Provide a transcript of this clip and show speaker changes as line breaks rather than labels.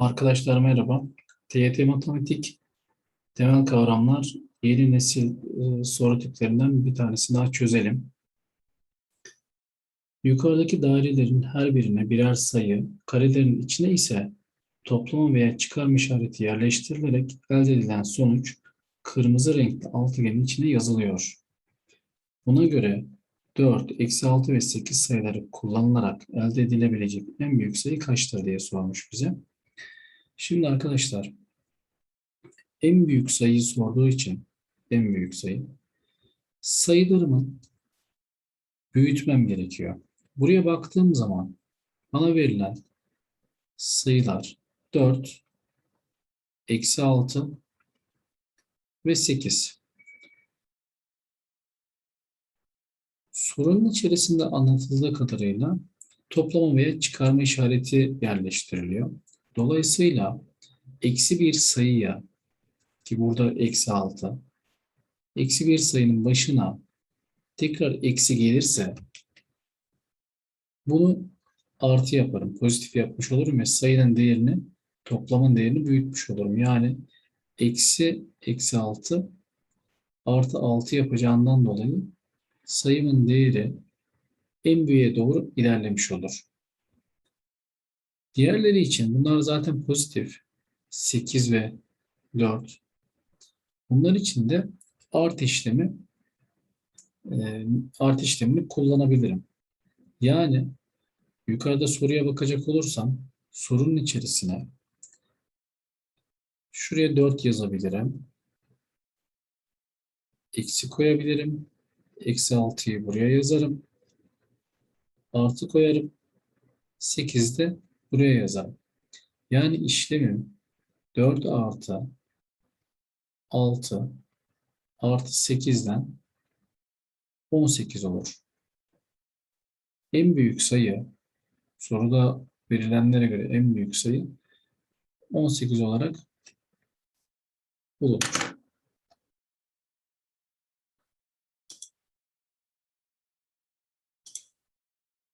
Arkadaşlar merhaba. TYT Matematik temel kavramlar yeni nesil e, soru tiplerinden bir tanesini daha çözelim. Yukarıdaki dairelerin her birine birer sayı, karelerin içine ise toplama veya çıkarma işareti yerleştirilerek elde edilen sonuç kırmızı renkli altıgenin içine yazılıyor. Buna göre 4, eksi 6 ve 8 sayıları kullanılarak elde edilebilecek en büyük sayı kaçtır diye sormuş bize. Şimdi arkadaşlar en büyük sayıyı sorduğu için en büyük sayı sayılarımı büyütmem gerekiyor. Buraya baktığım zaman bana verilen sayılar 4, eksi 6 ve 8. Sorunun içerisinde anlatıldığı kadarıyla toplama veya çıkarma işareti yerleştiriliyor. Dolayısıyla eksi bir sayıya ki burada eksi 6 eksi bir sayının başına tekrar eksi gelirse bunu artı yaparım. Pozitif yapmış olurum ve sayının değerini toplamın değerini büyütmüş olurum. Yani eksi eksi 6 artı 6 yapacağından dolayı sayımın değeri en büyüğe doğru ilerlemiş olur. Diğerleri için bunlar zaten pozitif. 8 ve 4. Bunlar için de art işlemi e, art işlemini kullanabilirim. Yani yukarıda soruya bakacak olursam sorunun içerisine şuraya 4 yazabilirim. Eksi koyabilirim. Eksi 6'yı buraya yazarım. Artı koyarım. 8 de buraya yazarım. Yani işlemim 4 artı 6 artı 8'den 18 olur. En büyük sayı soruda verilenlere göre en büyük sayı 18 olarak bulunur.